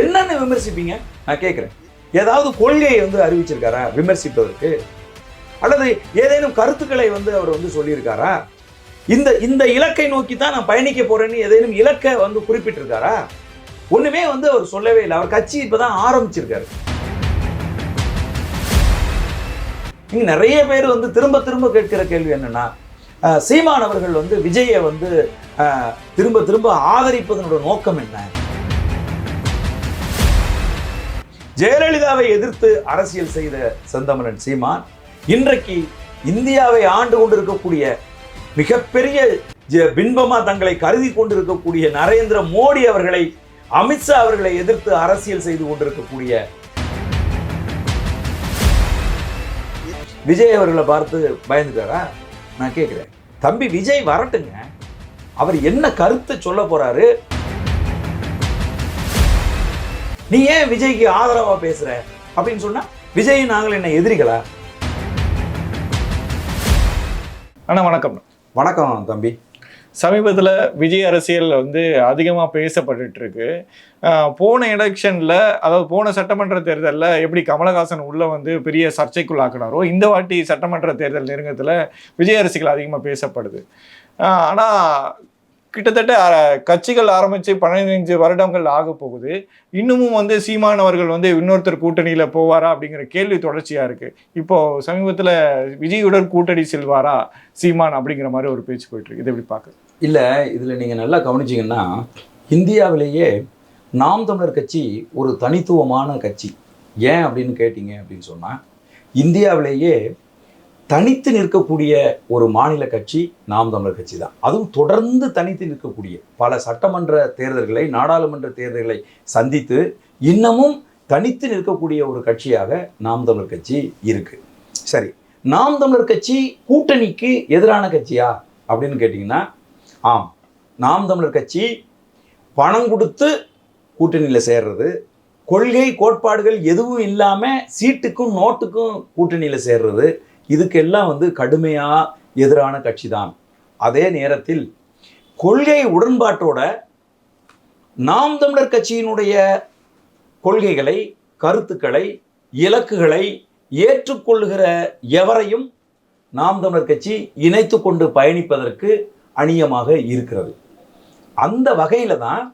என்னென்ன விமர்சிப்பீங்க? நான் கேட்குறேன். ஏதாவது கொள்கையை வந்து அறிவிச்சிருக்காரா? விமர்சிப்பதற்கு? அல்லது ஏதேனும் கருத்துக்களை வந்து அவர் வந்து சொல்லியிருக்காரா? இந்த இந்த இலக்கை நோக்கி தான் நான் பயணிக்க போறேன்னு ஏதேனும் இலக்கை வந்து குறிப்பிட்டிருக்காரா? ஒண்ணுமே வந்து அவர் சொல்லவே இல்லை. அவர் கட்சி இப்பதான் ஆரம்பிச்சிருக்காரு. இங்க நிறைய பேர் வந்து திரும்ப திரும்ப கேட்கிற கேள்வி என்னன்னா சீமானவர்கள் வந்து விஜயை வந்து திரும்ப திரும்ப ஆதரிப்பதனோட நோக்கம் என்ன? ஜெயலலிதாவை எதிர்த்து அரசியல் செய்த செந்தமரன் சீமான் இன்றைக்கு இந்தியாவை ஆண்டு கொண்டிருக்கக்கூடிய மிகப்பெரிய பின்பமா தங்களை கருதி கொண்டிருக்கக்கூடிய நரேந்திர மோடி அவர்களை அமித்ஷா அவர்களை எதிர்த்து அரசியல் செய்து கொண்டிருக்கக்கூடிய விஜய் அவர்களை பார்த்து பயந்துட்டாரா? நான் கேட்குறேன். தம்பி விஜய் வரட்டுங்க. அவர் என்ன கருத்தை சொல்ல போறாரு? நீ ஏன் விஜய்க்கு ஆதரவா பேசுற? அப்படின்னு சொன்னா விஜய் நாங்கள் என்ன எதிரிகளா? அண்ணா வணக்கம். வணக்கம் தம்பி. சமீபத்தில் விஜய் அரசியல் வந்து அதிகமாக பேசப்பட்டுட்டு இருக்கு போன எலெக்ஷனில் அதாவது போன சட்டமன்ற தேர்தலில் எப்படி கமலஹாசன் உள்ள வந்து பெரிய சர்ச்சைக்குள்ளாக்குனாரோ இந்த வாட்டி சட்டமன்ற தேர்தல் நெருங்கத்தில் விஜய் அரசியல் அதிகமாக பேசப்படுது. ஆனால் கிட்டத்தட்ட கட்சிகள் ஆரம்பித்து பதினைஞ்சு வருடங்கள் ஆக போகுது. இன்னமும் வந்து சீமானவர்கள் வந்து இன்னொருத்தர் கூட்டணியில் போவாரா அப்படிங்கிற கேள்வி தொடர்ச்சியாக இருக்குது இப்போது சமீபத்தில் விஜயுடன் கூட்டணி செல்வாரா சீமான் அப்படிங்கிற மாதிரி ஒரு பேச்சு போயிட்டுருக்கு இதை எப்படி பார்க்க இல்லை இதில் நீங்கள் நல்லா கவனிச்சீங்கன்னா இந்தியாவிலேயே நாம் தமிழர் கட்சி ஒரு தனித்துவமான கட்சி. ஏன் அப்படின்னு கேட்டீங்க அப்படின்னு சொன்னால் இந்தியாவிலேயே தனித்து நிற்கக்கூடிய ஒரு மாநில கட்சி நாம் தமிழர் கட்சி தான். அதுவும் தொடர்ந்து தனித்து நிற்கக்கூடிய பல சட்டமன்ற தேர்தல்களை நாடாளுமன்ற தேர்தல்களை சந்தித்து இன்னமும் தனித்து நிற்கக்கூடிய ஒரு கட்சியாக நாம் தமிழர் கட்சி இருக்கு. சரி நாம் தமிழர் கட்சி கூட்டணிக்கு எதிரான கட்சியா அப்படின்னு கேட்டிங்கன்னா ஆம். நாம் தமிழர் கட்சி பணம் கொடுத்து கூட்டணியில் சேர்றது கொள்கை கோட்பாடுகள் எதுவும் இல்லாமல் சீட்டுக்கும் நோட்டுக்கும் கூட்டணியில் சேர்றது இதுக்கெல்லாம் வந்து கடுமையாக எதிரான கட்சி தான் அதே நேரத்தில் கொள்கை உடன்பாட்டோட நாம் தமிழர் கட்சியினுடைய கொள்கைகளை கருத்துக்களை இலக்குகளை ஏற்றுக்கொள்கிற எவரையும் நாம் தமிழர் கட்சி இணைத்து கொண்டு பயணிப்பதற்கு அணியமாக இருக்கிறது. அந்த வகையில் தான்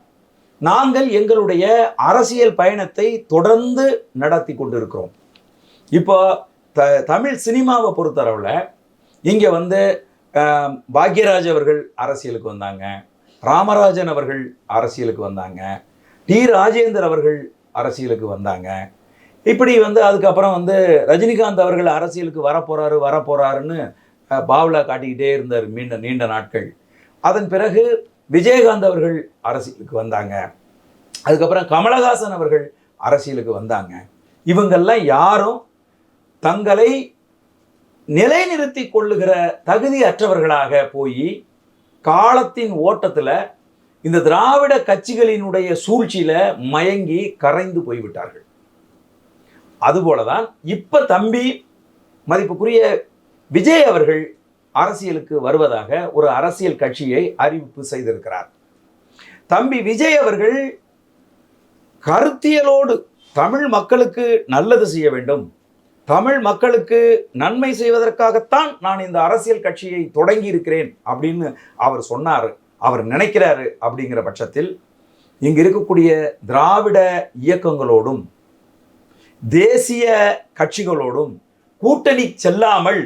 நாங்கள் எங்களுடைய அரசியல் பயணத்தை தொடர்ந்து நடத்தி கொண்டிருக்கிறோம். இப்போ த தமிழ் சினிமாவை பொறுத்தளவில் இங்கே வந்து பாக்யராஜ் அவர்கள் அரசியலுக்கு வந்தாங்க. ராமராஜன் அவர்கள் அரசியலுக்கு வந்தாங்க. டி ராஜேந்தர் அவர்கள் அரசியலுக்கு வந்தாங்க. இப்படி வந்து அதுக்கப்புறம் வந்து ரஜினிகாந்த் அவர்கள் அரசியலுக்கு வரப்போகிறாரு வரப்போகிறாருன்னு அஹ், பாவ்லா காட்டிக்கிட்டே இருந்தார் நீண்ட நீண்ட நாட்கள். அதன் பிறகு விஜயகாந்த் அவர்கள் அரசியலுக்கு வந்தாங்க. அதுக்கப்புறம் கமலஹாசன் அவர்கள் அரசியலுக்கு வந்தாங்க. இவங்கெல்லாம் யாரும் தங்களை நிலைநிறுத்தி கொள்ளுகிற தகுதியற்றவர்களாக போய் காலத்தின் ஓட்டத்தில் இந்த திராவிட கட்சிகளினுடைய சூழ்ச்சியில் மயங்கி கரைந்து போய்விட்டார்கள். அதுபோல தான் இப்போ தம்பி மதிப்புக்குரிய விஜய் அவர்கள் அரசியலுக்கு வருவதாக ஒரு அரசியல் கட்சியை அறிவிப்பு செய்திருக்கிறார். தம்பி விஜய் அவர்கள் கருத்தியலோடு தமிழ் மக்களுக்கு நல்லது செய்ய வேண்டும். தமிழ் மக்களுக்கு நன்மை செய்வதற்காகத்தான் நான் இந்த அரசியல் கட்சியை தொடங்கி இருக்கிறேன் அப்படின்னு அவர் சொன்னார் அவர் நினைக்கிறாரு அப்படிங்கிற பட்சத்தில் இங்கு இருக்கக்கூடிய திராவிட இயக்கங்களோடும் தேசிய கட்சிகளோடும் கூட்டணி செல்லாமல்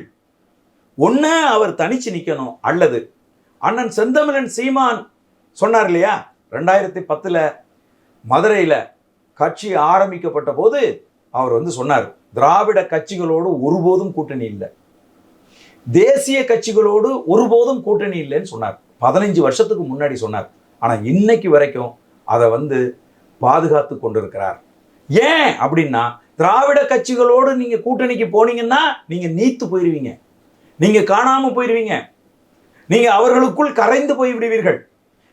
ஒன்று அவர் தனிச்சு நிற்கணும் அல்லது அண்ணன் செந்தமிழன் சீமான் சொன்னார் இல்லையா ரெண்டாயிரத்தி பத்தில் மதுரையில் கட்சி ஆரம்பிக்கப்பட்ட போது அவர் வந்து சொன்னார் திராவிட கட்சிகளோடு ஒருபோதும் கூட்டணி இல்லை. தேசிய கட்சிகளோடு ஒருபோதும் கூட்டணி இல்லைன்னு சொன்னார். பதினஞ்சு வருஷத்துக்கு முன்னாடி சொன்னார். ஆனால் இன்னைக்கு வரைக்கும் அதை வந்து பாதுகாத்து கொண்டிருக்கிறார். ஏன் அப்படின்னா திராவிட கட்சிகளோடு நீங்கள் கூட்டணிக்கு போனீங்கன்னா நீங்கள் நீத்து போயிடுவீங்க நீங்கள் காணாமல் போயிடுவீங்க நீங்கள் அவர்களுக்குள் கரைந்து போய் விடுவீர்கள்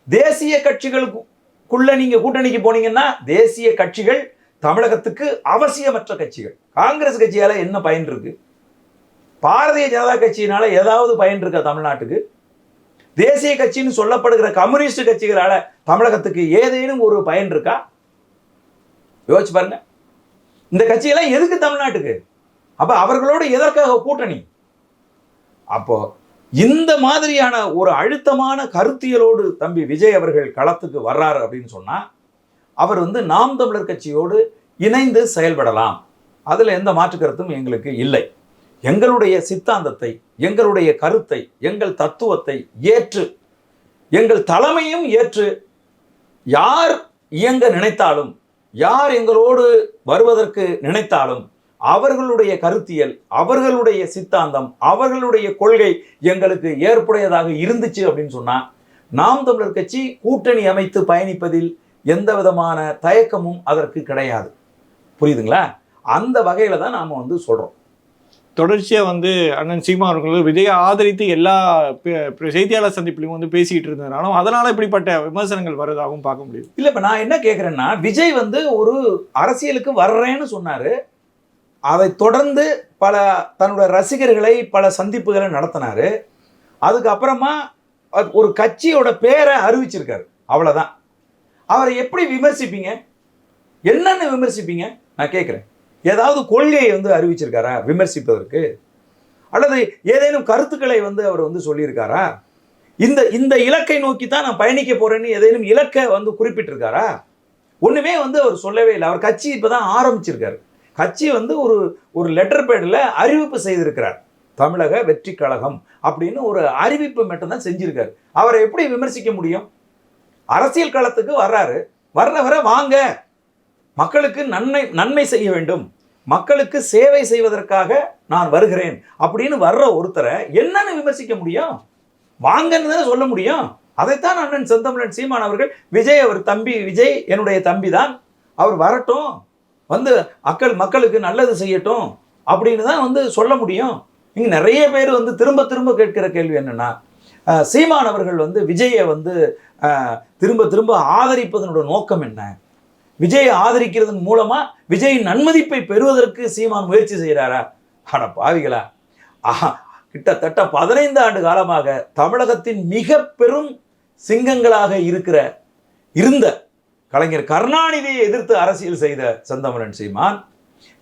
தேசிய கட்சிகளுக்குள்ள நீங்கள் கூட்டணிக்கு போனீங்கன்னா தேசிய கட்சிகள் தமிழகத்துக்கு அவசியமற்ற கட்சிகள். காங்கிரஸ் கட்சியால என்ன பயன் இருக்கு? பாரதிய ஜனதா கட்சியினால ஏதாவது பயன் இருக்கா தமிழ்நாட்டுக்கு? தேசிய கட்சின்னு சொல்லப்படுகிற கம்யூனிஸ்ட் கட்சிகளால தமிழகத்துக்கு ஏதேனும் ஒரு பயன் இருக்கா? யோசிச்சு பாருங்க. இந்த கட்சியெல்லாம் எதுக்கு தமிழ்நாட்டுக்கு? அப்ப அவர்களோடு எதற்காக கூட்டணி? அப்போ இந்த மாதிரியான ஒரு அழுத்தமான கருத்தியலோடு தம்பி விஜய் அவர்கள் களத்துக்கு வர்றாரு அப்படின்னு சொன்னா அவர் வந்து நாம் தமிழர் கட்சியோடு இணைந்து செயல்படலாம். அதில் எந்த மாற்று கருத்தும் எங்களுக்கு இல்லை. எங்களுடைய சித்தாந்தத்தை எங்களுடைய கருத்தை எங்கள் தத்துவத்தை ஏற்று எங்கள் தலைமையும் ஏற்று யார் இயங்க நினைத்தாலும் யார் எங்களோடு வருவதற்கு நினைத்தாலும் அவர்களுடைய கருத்தியல் அவர்களுடைய சித்தாந்தம் அவர்களுடைய கொள்கை எங்களுக்கு ஏற்புடையதாக இருந்துச்சு அப்படின்னு சொன்னால் நாம் தமிழர் கட்சி கூட்டணி அமைத்து பயணிப்பதில் எந்த விதமான தயக்கமும் அதற்கு கிடையாது. புரியுதுங்களா? அந்த வகையில தான் நாம வந்து சொல்றோம். தொடர்ச்சியா வந்து அண்ணன் சீமா அவர்கள் விஜயை ஆதரித்து எல்லா செய்தியாளர் சந்திப்பிலையும் வந்து பேசிட்டு இருந்ததுனாலும் அதனால இப்படிப்பட்ட விமர்சனங்கள் வருவதாகவும் பார்க்க முடியுது. இல்ல இப்ப நான் என்ன கேக்குறேன்னா விஜய் வந்து ஒரு அரசியலுக்கு வர்றேன்னு சொன்னாரு. அதை தொடர்ந்து பல தன்னோட ரசிகர்களை பல சந்திப்புகளை நடத்தினாரு. அதுக்கப்புறமா ஒரு கட்சியோட பேரை அறிவிச்சிருக்காரு. அவ்வளவுதான். அவரை எப்படி விமர்சிப்பீங்க? என்னென்ன விமர்சிப்பீங்க? நான் கேட்குறேன். ஏதாவது கொள்கையை வந்து அறிவிச்சிருக்காரா? விமர்சிப்பதற்கு? அல்லது ஏதேனும் கருத்துக்களை வந்து அவர் வந்து சொல்லியிருக்காரா? இந்த இந்த இலக்கை நோக்கி தான் நான் பயணிக்க போகிறேன்னு ஏதேனும் இலக்கை வந்து குறிப்பிட்டிருக்காரா? ஒன்றுமே வந்து அவர் சொல்லவே இல்லை. அவர் கட்சி இப்போ தான் ஆரம்பிச்சிருக்காரு. கட்சி வந்து ஒரு ஒரு லெட்டர் பேடில் அறிவிப்பு செய்திருக்கிறார். தமிழக வெற்றி கழகம் அப்படின்னு ஒரு அறிவிப்பு மட்டும்தான் செஞ்சிருக்காரு. அவரை எப்படி விமர்சிக்க முடியும்? அரசியல் களத்துக்கு வர்றாரு. வர்ற வர வாங்க. மக்களுக்கு நன்மை நன்மை செய்ய வேண்டும். மக்களுக்கு சேவை செய்வதற்காக நான் வருகிறேன். அப்படின்னு வர்ற ஒருத்தரை என்னன்னு விமர்சிக்க முடியும்? வாங்கன்னு தானே சொல்ல முடியும்? அதைத்தான் அண்ணன் செந்தமிழன் சீமான் அவர்கள் விஜய் அவர் தம்பி விஜய் என்னுடைய தம்பி தான். அவர் வரட்டும். வந்து மக்கள் மக்களுக்கு நல்லது செய்யட்டும். அப்படின்னு தான் வந்து சொல்ல முடியும். இங்கே நிறைய பேர் வந்து திரும்ப திரும்ப கேட்கிற கேள்வி என்னென்னா சீமான் அவர்கள் வந்து விஜயை வந்து திரும்ப திரும்ப ஆதரிப்பதனோட நோக்கம் என்ன? விஜயை ஆதரிக்கிறதன் மூலமாக விஜயின் நன்மதிப்பை பெறுவதற்கு சீமான் முயற்சி செய்கிறாரா? அட பாவிகளா. ஆஹா கிட்டத்தட்ட பதினைந்து ஆண்டு காலமாக தமிழகத்தின் மிக பெரும் சிங்கங்களாக இருக்கிற இருந்த கலைஞர் கருணாநிதியை எதிர்த்து அரசியல் செய்த செந்தமிழன் சீமான்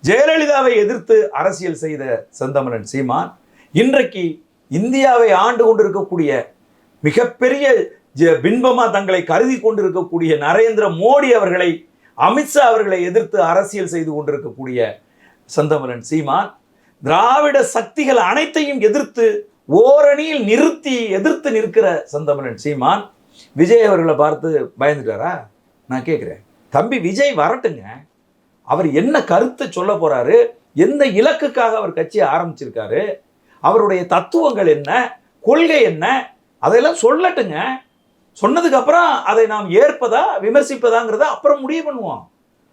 ஜெயலலிதாவை எதிர்த்து அரசியல் செய்த செந்தமிழன் சீமான் இன்றைக்கு இந்தியாவை ஆண்டு கொண்டிருக்கக்கூடிய மிகப்பெரிய ஜ- பின்பமா தங்களை கருதி கொண்டிருக்கக்கூடிய நரேந்திர மோடி அவர்களை அமித்ஷா அவர்களை எதிர்த்து அரசியல் செய்து கொண்டிருக்கக்கூடிய சந்தமரன் சீமான் திராவிட சக்திகள் அனைத்தையும் எதிர்த்து ஓரணியில் நிறுத்தி எதிர்த்து நிற்கிற சந்தமரன் சீமான். விஜய் அவர்களை பார்த்து பயந்துட்டாரா? நான் கேட்குறேன். தம்பி விஜய் வரட்டுங்க. அவர் என்ன கருத்தை சொல்ல போகிறாரு எந்த இலக்குக்காக அவர் கட்சியை ஆரம்பிச்சிருக்காரு? அவருடைய தத்துவங்கள் என்ன கொள்கை என்ன அதையெல்லாம் சொல்லட்டுங்க. சொன்னதுக்கப்புறம் அதை நாம் ஏற்பதா விமர்சிப்பதாங்கிறத அப்புறம் முடிவு பண்ணுவோம்.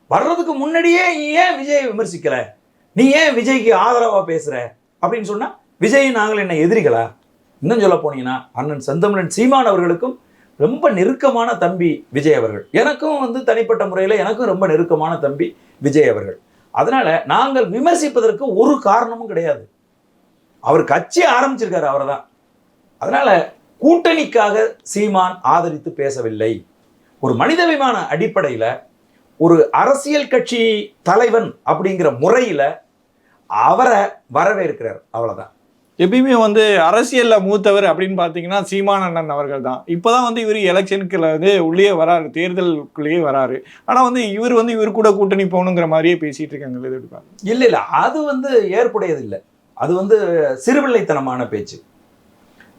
வர்றதுக்கு முன்னாடியே நீ ஏன் விஜயை விமர்சிக்கல? நீ ஏன் விஜய்க்கு ஆதரவாக பேசுகிற அப்படின்னு சொன்னால் விஜய் நாங்கள் என்ன எதிரிகளா? இன்னும் சொல்ல போனீங்கன்னா அண்ணன் செந்தமிழன் சீமான் அவர்களுக்கும் ரொம்ப நெருக்கமான தம்பி விஜய் அவர்கள். எனக்கும் வந்து தனிப்பட்ட முறையில் எனக்கும் ரொம்ப நெருக்கமான தம்பி விஜய் அவர்கள். அதனால் நாங்கள் விமர்சிப்பதற்கு ஒரு காரணமும் கிடையாது. அவர் கட்சி ஆரம்பிச்சிருக்காரு அவரை தான் அதனால கூட்டணிக்காக சீமான் ஆதரித்து பேசவில்லை. ஒரு மனிதவிமான அடிப்படையில் ஒரு அரசியல் கட்சி தலைவன் அப்படிங்கிற முறையில் அவரை வரவேற்கிறார். அவ்வளவுதான். எப்பயுமே வந்து அரசியல்ல மூத்தவர் அப்படின்னு பார்த்தீங்கன்னா சீமான் அண்ணன் அவர்கள் தான். இப்போதான் வந்து இவர் எலெக்ஷனுக்குள்ள வந்து உள்ளே வராரு தேர்தலுக்குள்ளேயே வராரு. ஆனா வந்து இவர் வந்து இவர் கூட கூட்டணி போகணுங்கிற மாதிரியே பேசிட்டு இருக்காங்க? இல்லை இல்லை அது வந்து ஏற்புடையது இல்லை அது வந்து சிறுபிள்ளைத்தனமான பேச்சு.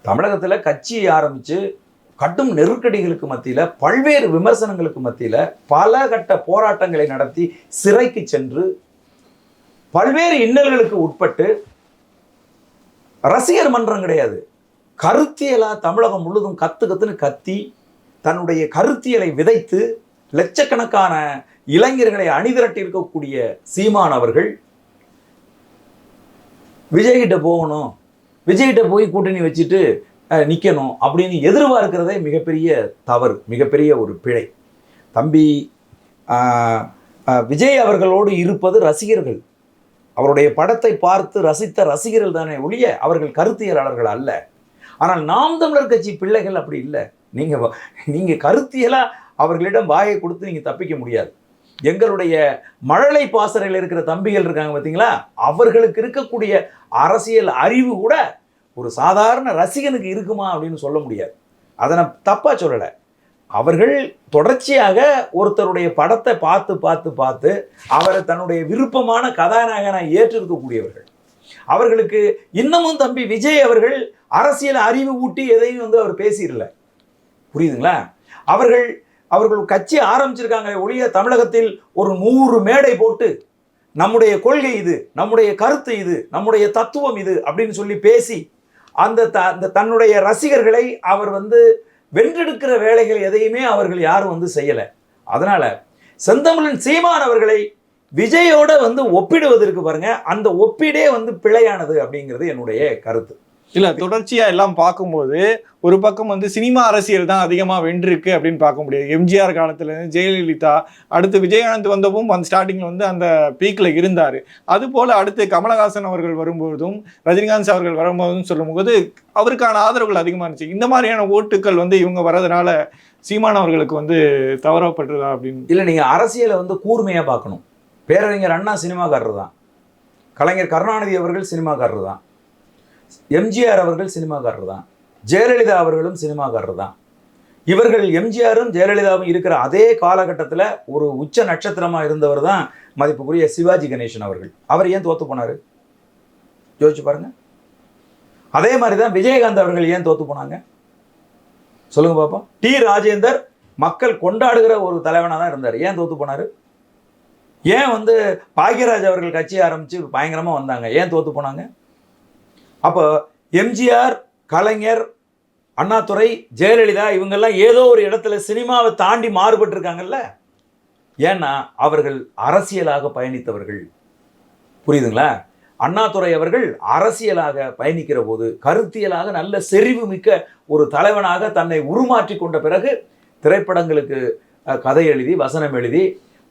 தமிழகத்தில் கட்சி ஆரம்பித்து கடும் நெருக்கடிகளுக்கு மத்தியில் பல்வேறு விமர்சனங்களுக்கு மத்தியில் பல கட்ட போராட்டங்களை நடத்தி சிறைக்கு சென்று பல்வேறு இன்னல்களுக்கு உட்பட்டு ரசிகர் மன்றம் கிடையாது. கருத்தியலாக தமிழகம் முழுதும் கத்து கத்துன்னு கத்தி தன்னுடைய கருத்தியலை விதைத்து லட்சக்கணக்கான இளைஞர்களை அணிதிரட்டி இருக்கக்கூடிய சீமான் அவர்கள் விஜய்கிட்ட போகணும். விஜய்கிட்ட போய் கூட்டணி வச்சுட்டு நிற்கணும் அப்படின்னு எதிர்பார்க்கிறதே மிகப்பெரிய தவறு மிகப்பெரிய ஒரு பிழை. தம்பி விஜய் அவர்களோடு இருப்பது ரசிகர்கள். அவருடைய படத்தை பார்த்து ரசித்த ரசிகர்கள் தானே ஒழிய அவர்கள் கருத்தியலாளர்கள் அல்ல. ஆனால் நாம் தமிழர் கட்சி பிள்ளைகள் அப்படி இல்லை. நீங்கள் நீங்கள் கருத்தியலாக அவர்களிடம் வாயை கொடுத்து நீங்கள் தப்பிக்க முடியாது. எங்களுடைய மழலை பாசறையில் இருக்கிற தம்பிகள் இருக்காங்க பார்த்தீங்களா அவர்களுக்கு இருக்கக்கூடிய அரசியல் அறிவு கூட ஒரு சாதாரண ரசிகனுக்கு இருக்குமா அப்படின்னு சொல்ல முடியாது. அதை நான் தப்பாக சொல்லலை. அவர்கள் தொடர்ச்சியாக ஒருத்தருடைய படத்தை பார்த்து பார்த்து பார்த்து அவரை தன்னுடைய விருப்பமான கதாநாயகனாக ஏற்றிருக்கக்கூடியவர்கள். அவர்களுக்கு இன்னமும் தம்பி விஜய் அவர்கள் அரசியல் அறிவு ஊட்டி எதையும் வந்து அவர் பேசிடல. புரியுதுங்களா? அவர்கள் அவர்கள் கட்சி ஆரம்பிச்சிருக்காங்களே ஒழிய தமிழகத்தில் ஒரு நூறு மேடை போட்டு நம்முடைய கொள்கை இது நம்முடைய கருத்து இது நம்முடைய தத்துவம் இது அப்படின்னு சொல்லி பேசி அந்த த அந்த தன்னுடைய ரசிகர்களை அவர் வந்து வென்றெடுக்கிற வேலைகள் எதையுமே அவர்கள் யாரும் வந்து செய்யலை. அதனால் செந்தமிழன் சீமான் அவர்களை விஜயோட வந்து ஒப்பிடுவதற்கு பாருங்க அந்த ஒப்பீடே வந்து பிழையானது அப்படிங்கிறது என்னுடைய கருத்து. இல்ல தொடர்ச்சியா எல்லாம் பார்க்கும்போது ஒரு பக்கம் வந்து சினிமா அரசியல் தான் அதிகமா வென்றிருக்கு அப்படின்னு பார்க்க முடியாது. எம்ஜிஆர் காலத்துல இருந்து ஜெயலலிதா அடுத்து விஜயகாந்த் வந்தவும் அந்த ஸ்டார்டிங்ல வந்து அந்த பீக்ல இருந்தாரு. அது போல அடுத்து கமலஹாசன் அவர்கள் வரும்போதும் ரஜினிகாந்த் அவர்கள் வரும்போதும் சொல்லும்போது அவருக்கான ஆதரவுகள் அதிகமா இருந்துச்சு. இந்த மாதிரியான ஓட்டுக்கள் வந்து இவங்க வர்றதுனால சீமான் அவர்களுக்கு வந்து தவறப்படுறதா அப்படின்னு. இல்லை நீங்கள் அரசியலை வந்து கூர்மையாக பார்க்கணும். பேரறிஞர் அண்ணா சினிமாக்காரர் தான் கலைஞர் கருணாநிதி அவர்கள் சினிமாக்காரர் தான் எம்ஜிஆர் அவர்கள் சினிமாக்காரர் தான் ஜெயலலிதா அவர்களும் சினிமாக்காரர் தான் இவர்கள் எம்ஜிஆரும் ஜெயலலிதாவும் இருக்கிற அதே காலகட்டத்தில் ஒரு உச்ச நட்சத்திரமாக இருந்தவர் தான் மதிப்புக்குரிய சிவாஜி கணேசன் அவர்கள். அவர் ஏன் தோத்து போனார்? யோசிச்சு பாருங்க. அதே மாதிரி தான் விஜயகாந்த் அவர்கள் ஏன் தோத்து போனாங்க? சொல்லுங்க பாப்பா டி ராஜேந்தர் மக்கள் கொண்டாடுகிற ஒரு தலைவனாக தான் இருந்தார். ஏன் தோத்து போனார்? ஏன் வந்து பாக்யராஜ் அவர்கள் கட்சி ஆரம்பித்து பயங்கரமாக வந்தாங்க? ஏன் தோத்து போனாங்க? அப்போ எம்ஜிஆர் கலைஞர் அண்ணாதுரை ஜெயலலிதா இவங்கெல்லாம் ஏதோ ஒரு இடத்துல சினிமாவை தாண்டி மாறுபட்டிருக்காங்கல்ல? ஏன்னா அவர்கள் அரசியலாக பயணித்தவர்கள். புரியுதுங்களா? அண்ணாதுரை அவர்கள் அரசியலாக பயணிக்கிற போது கருத்தியலாக நல்ல செறிவு மிக்க ஒரு தலைவனாக தன்னை உருமாற்றி கொண்ட பிறகு திரைப்படங்களுக்கு கதை எழுதி வசனம் எழுதி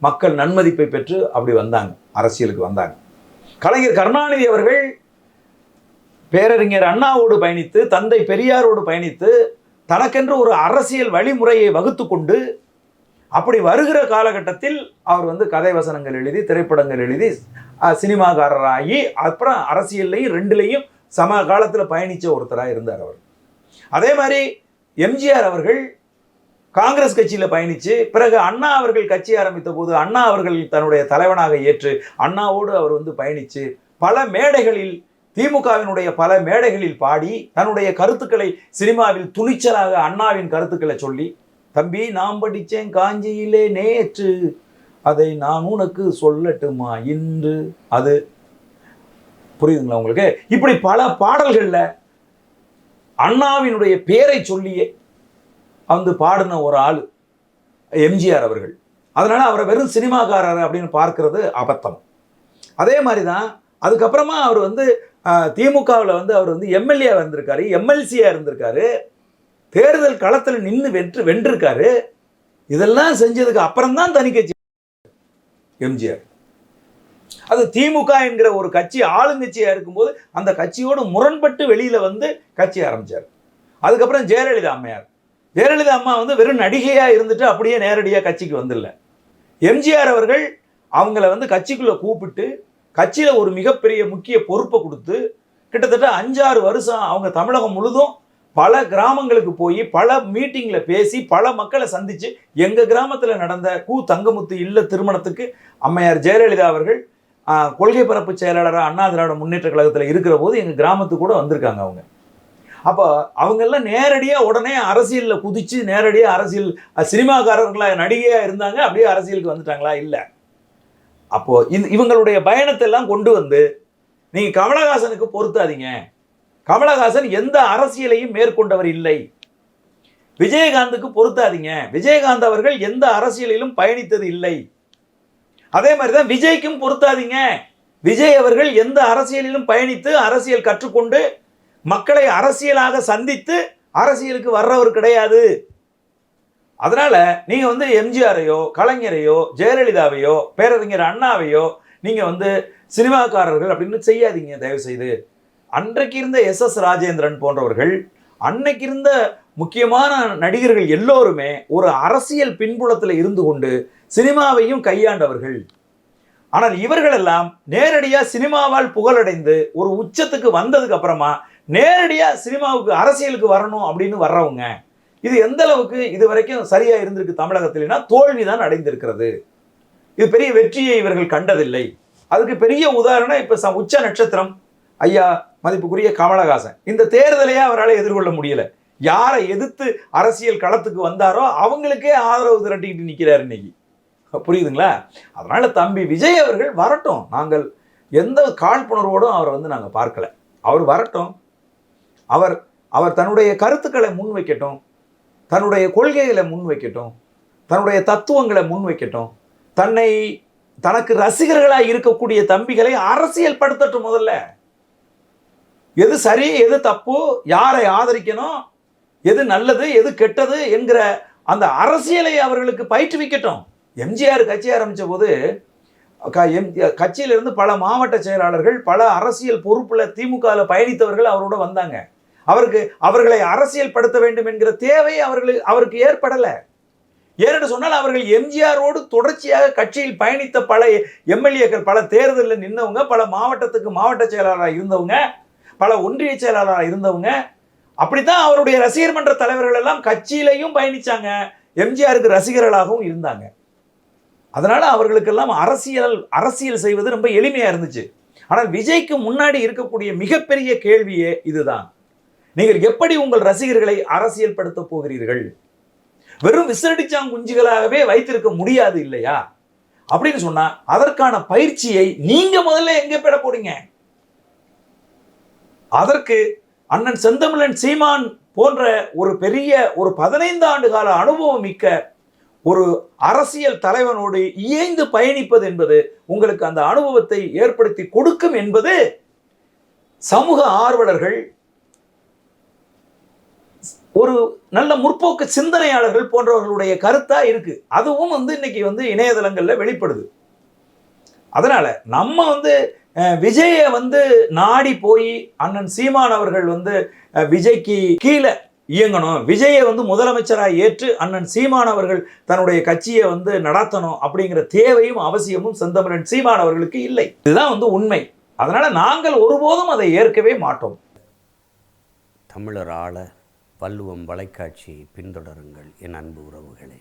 மக்கள் நன்மதிப்பை பெற்று அப்படி வந்தாங்க அரசியலுக்கு வந்தாங்க. கலைஞர் கருணாநிதி அவர்கள் பேரறிஞர் அண்ணாவோடு பயணித்து தந்தை பெரியாரோடு பயணித்து தனக்கென்று ஒரு அரசியல் வழிமுறையை வகுத்து கொண்டு அப்படி வருகிற காலகட்டத்தில் அவர் வந்து கதை வசனங்கள் எழுதி திரைப்படங்கள் எழுதி சினிமாக்காரராகி அப்புறம் அரசியல்லையும் ரெண்டுலேயும் சம காலத்தில் பயணித்த ஒருத்தராக இருந்தார் அவர். அதே மாதிரி எம்ஜிஆர் அவர்கள் காங்கிரஸ் கட்சியில் பயணித்து பிறகு அண்ணா அவர்கள் கட்சி ஆரம்பித்த போது அண்ணா அவர்கள் தன்னுடைய தலைவனாக ஏற்று அண்ணாவோடு அவர் வந்து பயணித்து பல மேடைகளில் திமுகவினுடைய பல மேடைகளில் பாடி தன்னுடைய கருத்துக்களை சினிமாவில் துணிச்சலாக அண்ணாவின் கருத்துக்களை சொல்லி தம்பி நான் படித்தேன் காஞ்சியிலே நேற்று. அதை நான் உனக்கு சொல்லட்டுமா இன்று? அது புரியுதுங்களா உங்களுக்கு? இப்படி பல பாடல்களில் அண்ணாவினுடைய பேரை சொல்லியே வந்து பாடின ஒரு ஆள் எம்ஜிஆர் அவர்கள். அதனால் அவரை வெறும் சினிமாக்காரர் அப்படின்னு பார்க்கறது அபத்தம். அதே மாதிரி தான் அதுக்கப்புறமா அவர் வந்து திமுகவில் வந்து அவர் வந்து எம்எல்ஏ வந்திருக்காரு எம்எல்சியாக இருந்திருக்காரு தேர்தல் களத்தில் நின்று வென்று வென்றிருக்காரு. இதெல்லாம் செஞ்சதுக்கு அப்புறம் தான் தனி கட்சி எம்ஜிஆர். அது திமுக என்கிற ஒரு கட்சி ஆளுங்கட்சியாக இருக்கும்போது அந்த கட்சியோடு முரண்பட்டு வெளியில் வந்து கட்சி ஆரம்பிச்சார். அதுக்கப்புறம் ஜெயலலிதா அம்மையார். ஜெயலலிதா அம்மா வந்து வெறும் நடிகையாக இருந்துட்டு அப்படியே நேரடியாக கட்சிக்கு வந்துடல எம்ஜிஆர் அவர்கள் அவங்கள வந்து கட்சிக்குள்ளே கூப்பிட்டு கட்சியில் ஒரு மிகப்பெரிய முக்கிய பொறுப்பை கொடுத்து கிட்டத்தட்ட அஞ்சாறு வருஷம் அவங்க தமிழகம் முழுதும் பல கிராமங்களுக்கு போய் பல மீட்டிங்கில் பேசி பல மக்களை சந்தித்து எங்கள் கிராமத்தில் நடந்த கு தங்கமுத்து இல்ல திருமணத்துக்கு அம்மையார் ஜெயலலிதா அவர்கள் கொள்கை பரப்பு செயலாளராக அண்ணா திராவிட முன்னேற்ற கழகத்தில் இருக்கிற போது எங்கள் கிராமத்துக்கு கூட வந்திருக்காங்க அவங்க. அப்போ அவங்கெல்லாம் நேரடியாக உடனே அரசியலில் குதித்து நேரடியாக அரசியல் சினிமாக்காரர்களாக நடிகையாக இருந்தாங்க அப்படியே அரசியலுக்கு வந்துட்டாங்களா? இல்லை. அப்போது இது இவங்களுடைய பயணத்தை எல்லாம் கொண்டு வந்து நீங்கள் கமலஹாசனுக்கு பொருத்தாதீங்க. கமலஹாசன் எந்த அரசியலையும் மேற்கொண்டவர் இல்லை. விஜயகாந்துக்கு பொருத்தாதீங்க. விஜயகாந்த் அவர்கள் எந்த அரசியலிலும் பயணித்தது இல்லை. அதே மாதிரி தான் விஜய்க்கும் பொருத்தாதீங்க. விஜய் அவர்கள் எந்த அரசியலிலும் பயணித்து அரசியல் கற்றுக்கொண்டு மக்களை அரசியலாக சந்தித்து அரசியலுக்கு வர்றவர் கிடையாது. அதனால் நீங்கள் வந்து எம்ஜிஆரையோ கலைஞரையோ ஜெயலலிதாவையோ பேரறிஞர் அண்ணாவையோ நீங்கள் வந்து சினிமாக்காரர்கள் அப்படின்னு செய்யாதீங்க. தயவு செய்து அன்றைக்கு இருந்த எஸ் எஸ் ராஜேந்திரன் போன்றவர்கள் அன்னைக்கு இருந்த முக்கியமான நடிகர்கள் எல்லோருமே ஒரு அரசியல் பின்புலத்தில் இருந்து கொண்டு சினிமாவையும் கையாண்டவர்கள். ஆனால் இவர்களெல்லாம் நேரடியாக சினிமாவால் புகழடைந்து ஒரு உச்சத்துக்கு வந்ததுக்கு அப்புறமா நேரடியாக சினிமாவுக்கு அரசியலுக்கு வரணும் அப்படின்னு வர்றவங்க. இது எந்த அளவுக்கு இது வரைக்கும் சரியா இருந்திருக்கு தமிழகத்தில்னா தோல்விதான் அடைந்திருக்கிறது. இது பெரிய வெற்றியை இவர்கள் கண்டதில்லை. அதுக்கு பெரிய உதாரணம் இப்ப ச- உச்ச நட்சத்திரம். ஐயா மதிப்புக்குரிய கமலஹாசன். இந்த தேர்தலையே அவரால் எதிர்கொள்ள முடியல. யாரை எதிர்த்து அரசியல் களத்துக்கு வந்தாரோ அவங்களுக்கே ஆதரவு திரட்டிக்கிட்டு நிற்கிறார் இன்னைக்கு. புரியுதுங்களா? அதனால தம்பி விஜய் அவர்கள் வரட்டும். நாங்கள் எந்த காழ்ப்புணர்வோடும் அவரை வந்து நாங்கள் பார்க்கல. அவர் வரட்டும். அவர் அவர் தன்னுடைய கருத்துக்களை முன்வைக்கட்டும். தன்னுடைய கொள்கைகளை முன்வைக்கட்டும். தன்னுடைய தத்துவங்களை முன்வைக்கட்டும். தன்னை தனக்கு ரசிகர்களாக இருக்கக்கூடிய தம்பிகளை அரசியல் படுத்தட்டும் முதல்ல. எது சரி எது தப்பு யாரை ஆதரிக்கணும் எது நல்லது எது கெட்டது என்கிற அந்த அரசியலை அவர்களுக்கு பயிற்றுவிக்கட்டும். எம்ஜிஆர் கட்சி ஆரம்பித்த போது க- எம் கட்சியிலிருந்து பல மாவட்ட செயலாளர்கள் பல அரசியல் பொறுப்பில் திமுகவில் பயணித்தவர்கள் அவரோட வந்தாங்க. அவருக்கு அவர்களை அரசியல் படுத்த வேண்டும் என்கிற தேவை அவர்கள் அவருக்கு ஏற்படலை. ஏனென்று சொன்னால் அவர்கள் எம்ஜிஆரோடு தொடர்ச்சியாக கட்சியில் பயணித்த பல எம்எல்ஏக்கள் பல தேர்தலில் நின்றவங்க பல மாவட்டத்துக்கு மாவட்ட செயலாளராக இருந்தவங்க பல ஒன்றிய செயலாளராக இருந்தவங்க அப்படித்தான் அவருடைய ரசிகர் மன்ற தலைவர்கள் எல்லாம் கட்சியிலையும் பயணிச்சாங்க. எம்ஜிஆருக்கு ரசிகர்களாகவும் இருந்தாங்க. அதனால் அவர்களுக்கெல்லாம் அரசியல் அரசியல் செய்வது ரொம்ப எளிமையாக இருந்துச்சு. ஆனால் விஜய்க்கு முன்னாடி இருக்கக்கூடிய மிகப்பெரிய கேள்வியே இதுதான். நீங்கள் எப்படி உங்கள் ரசிகர்களை அரசியல் படுத்த போகிறீர்கள்? வெறும் விசிறடிச்சாங் குஞ்சுகளாகவே வைத்திருக்க முடியாது இல்லையா? அப்படின்னு சொன்னா அதற்கான பயிற்சியை நீங்க முதல்ல எங்க பெற போறீங்க? அதற்கு அண்ணன் செந்தமிழன் சீமான் போன்ற ஒரு பெரிய ஒரு பதினைந்து ஆண்டு கால அனுபவம் மிக்க ஒரு அரசியல் தலைவனோடு இயைந்து பயணிப்பது என்பது உங்களுக்கு அந்த அனுபவத்தை ஏற்படுத்தி கொடுக்கும் என்பது சமூக ஆர்வலர்கள் ஒரு நல்ல முற்போக்கு சிந்தனையாளர்கள் போன்றவர்களுடைய கருத்தாக இருக்குது அதுவும் வந்து இன்னைக்கு வந்து இணையதளங்களில் வெளிப்படுது. அதனால் நம்ம வந்து விஜயை வந்து நாடி போய் அண்ணன் சீமான் அவர்கள் வந்து விஜய்க்கு கீழே இயங்கணும். விஜயை வந்து முதலமைச்சராக ஏற்று அண்ணன் சீமான் அவர்கள் தன்னுடைய கட்சியை வந்து நடத்தணும் அப்படிங்கிற தேவையும் அவசியமும் செந்தமரன் சீமான் அவர்களுக்கு இல்லை. இதுதான் வந்து உண்மை. அதனால் நாங்கள் ஒருபோதும் அதை ஏற்கவே மாட்டோம். தமிழர் ஆள பல்லுவம் வலைக்காட்சியை பின்தொடருங்கள் என் அன்பு உறவுகளே.